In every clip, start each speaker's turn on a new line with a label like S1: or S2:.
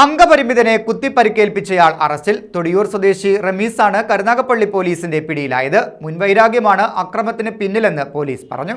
S1: അംഗപരിമിതനെ കുത്തിപ്പരിക്കേൽപ്പിച്ചയാൾ അറസ്റ്റിൽ. തൊടിയൂർ സ്വദേശി റമീസാണ് കരുനാഗപ്പള്ളി പോലീസിന്റെ പിടിയിലായത്. മുൻവൈരാഗ്യമാണ് അക്രമത്തിന് പിന്നിലെന്ന് പോലീസ് പറഞ്ഞു.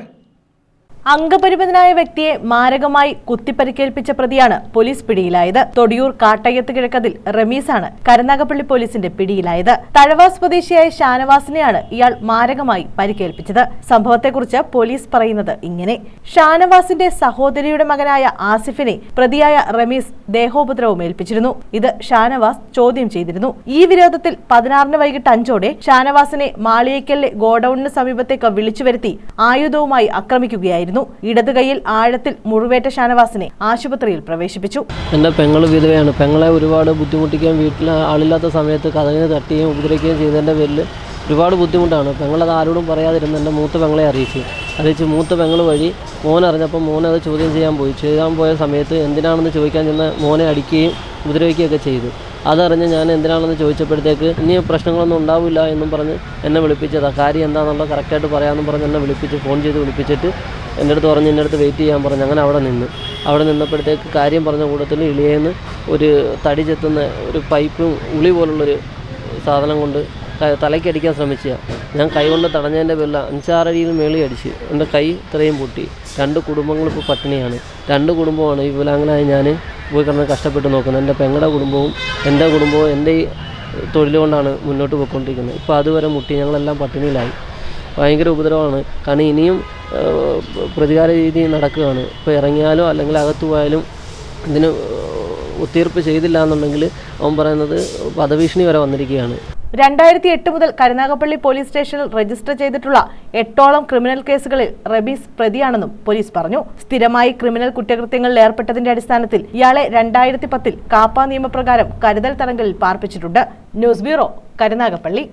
S2: അംഗപരിമിതനായ വ്യക്തിയെ മാരകമായി കുത്തിപ്പരിക്കേൽപ്പിച്ച പ്രതിയാണ് പോലീസ് പിടിയിലായത്. തൊടിയൂർ കാട്ടയ്യത്ത് കിഴക്കതിൽ റമീസാണ് കരുനാഗപ്പള്ളി പോലീസിന്റെ പിടിയിലായത്. തഴവ സ്വദേശിയായ ഷാനവാസിനെയാണ് ഇയാൾ മാരകമായി പരിക്കേൽപ്പിച്ചത്. സംഭവത്തെക്കുറിച്ച് പോലീസ് പറയുന്നത് ഇങ്ങനെ. ഷാനവാസിന്റെ സഹോദരിയുടെ മകനായ ആസിഫിനെ പ്രതിയായ റമീസ് ദേഹോപദ്രവം ഏൽപ്പിച്ചിരുന്നു. ഇത് ഷാനവാസ് ചോദ്യം ചെയ്തിരുന്നു. ഈ വിരോധത്തിൽ പതിനാറിന് വൈകിട്ട് അഞ്ചോടെ ഷാനവാസിനെ മാളിയേക്കലിലെ ഗോഡൌണിന് സമീപത്തേക്ക് വിളിച്ചു വരുത്തി ആയുധവുമായി ആക്രമിക്കുകയായിരുന്നു. ഇടതു കൈയിൽ ആഴത്തിൽ മുറിവേറ്റ ഷാനവാസിനെ ആശുപത്രിയിൽ പ്രവേശിപ്പിച്ചു.
S3: എന്റെ പെങ്ങൾ വിധവയാണ്. പെങ്ങളെ ഒരുപാട് ബുദ്ധിമുട്ടിക്കുകയും വീട്ടിൽ ആളില്ലാത്ത സമയത്ത് കഥകിന് തട്ടുകയും ഉപദ്രവിക്കുകയും ചെയ്തതിന്റെ പേരിൽ ഒരുപാട് ബുദ്ധിമുട്ടാണ്. പെങ്ങളത് ആരോടും പറയാതിരുന്ന് എന്റെ മൂത്ത പെങ്ങളെ അറിയിച്ചു. അറിയിച്ച് മൂത്ത പെങ്ങൾ വഴി മോൻ അറിഞ്ഞപ്പോൾ മോനെ അത് ചോദ്യം ചെയ്യാൻ പോയി. ചെയ്യാൻ പോയ സമയത്ത് എന്തിനാണെന്ന് ചോദിക്കാൻ ചെന്ന് മോനെ അടിക്കുകയും ഉപദ്രവിക്കുകയൊക്കെ ചെയ്തു. അതറിഞ്ഞ് ഞാൻ എന്തിനാണെന്ന് ചോദിച്ചപ്പോഴത്തേക്ക് ഇനി പ്രശ്നങ്ങളൊന്നും ഉണ്ടാവില്ല എന്നും പറഞ്ഞ് എന്നെ വിളിപ്പിച്ചതാണ് കാര്യം എന്താണെന്നുള്ളത് കറക്റ്റായിട്ട് പറയാമെന്നും പറഞ്ഞ് എന്നെ വിളിപ്പിച്ച് ഫോൺ ചെയ്ത് വിളിപ്പിച്ചിട്ട് എന്റെ അടുത്ത് പറഞ്ഞ് എന്റെ അടുത്ത് വെയിറ്റ് ചെയ്യാൻ പറഞ്ഞു. അങ്ങനെ അവിടെ നിന്ന്. അവിടെ നിന്നപ്പോഴത്തേക്ക് കാര്യം പറഞ്ഞ കൂട്ടത്തിൽ ഇളിയേന്ന് ഒരു തടി ചെത്തുന്ന ഒരു പൈപ്പും ഉളി പോലുള്ളൊരു സാധനം കൊണ്ട് തലയ്ക്കടിക്കാൻ ശ്രമിച്ച ഞാൻ കൈ കൊണ്ട് തടഞ്ഞതിന്റെ പേരിൽ അഞ്ചാറടിയിൽ മേളി അടിച്ച് എന്റെ കൈ ഇത്രയും പൊട്ടി. രണ്ട് കുടുംബങ്ങൾ ഇപ്പോൾ പട്ടിണിയാണ്. രണ്ട് കുടുംബമാണ് ഈ വിലാങ്ങനായി ഞാൻ പോയി കിടന്ന് കഷ്ടപ്പെട്ട് നോക്കുന്നത്. എന്റെ പെങ്ങളുടെ കുടുംബവും എന്റെ കുടുംബവും എന്റെ ഈ തൊഴിൽ കൊണ്ടാണ് മുന്നോട്ട് പോയിക്കൊണ്ടിരിക്കുന്നത്. ഇപ്പോൾ അതുവരെ മുട്ടി ഞങ്ങളെല്ലാം പട്ടിണിയിലായി. ഭയങ്കര ഉപദ്രവമാണ്. കാരണം ഇനിയും പ്രതികാര രീതി നടക്കുകയാണ്. ഇപ്പോൾ ഇറങ്ങിയാലോ അല്ലെങ്കിൽ അകത്ത് പോയാലും ഇതിന് ഒത്തീർപ്പ് ചെയ്തില്ല എന്നുണ്ടെങ്കിൽ അവൻ പറയുന്നത് വധഭീഷണി വരെ വന്നിരിക്കുകയാണ്.
S2: രണ്ടായിരത്തി എട്ട് മുതൽ കരുനാഗപ്പള്ളി പോലീസ് സ്റ്റേഷനിൽ രജിസ്റ്റർ ചെയ്തിട്ടുള്ള എട്ടോളം ക്രിമിനൽ കേസുകളിൽ റബീസ് പ്രതിയാണെന്നും പോലീസ് പറഞ്ഞു. സ്ഥിരമായി ക്രിമിനൽ കുറ്റകൃത്യങ്ങളിൽ ഏർപ്പെട്ടതിന്റെ അടിസ്ഥാനത്തിൽ ഇയാളെ രണ്ടായിരത്തി പത്തിൽ കാപ്പ നിയമപ്രകാരം കരുതൽ തടങ്കലിൽ പാർപ്പിച്ചിട്ടുണ്ട്. News bureau Karunagappally.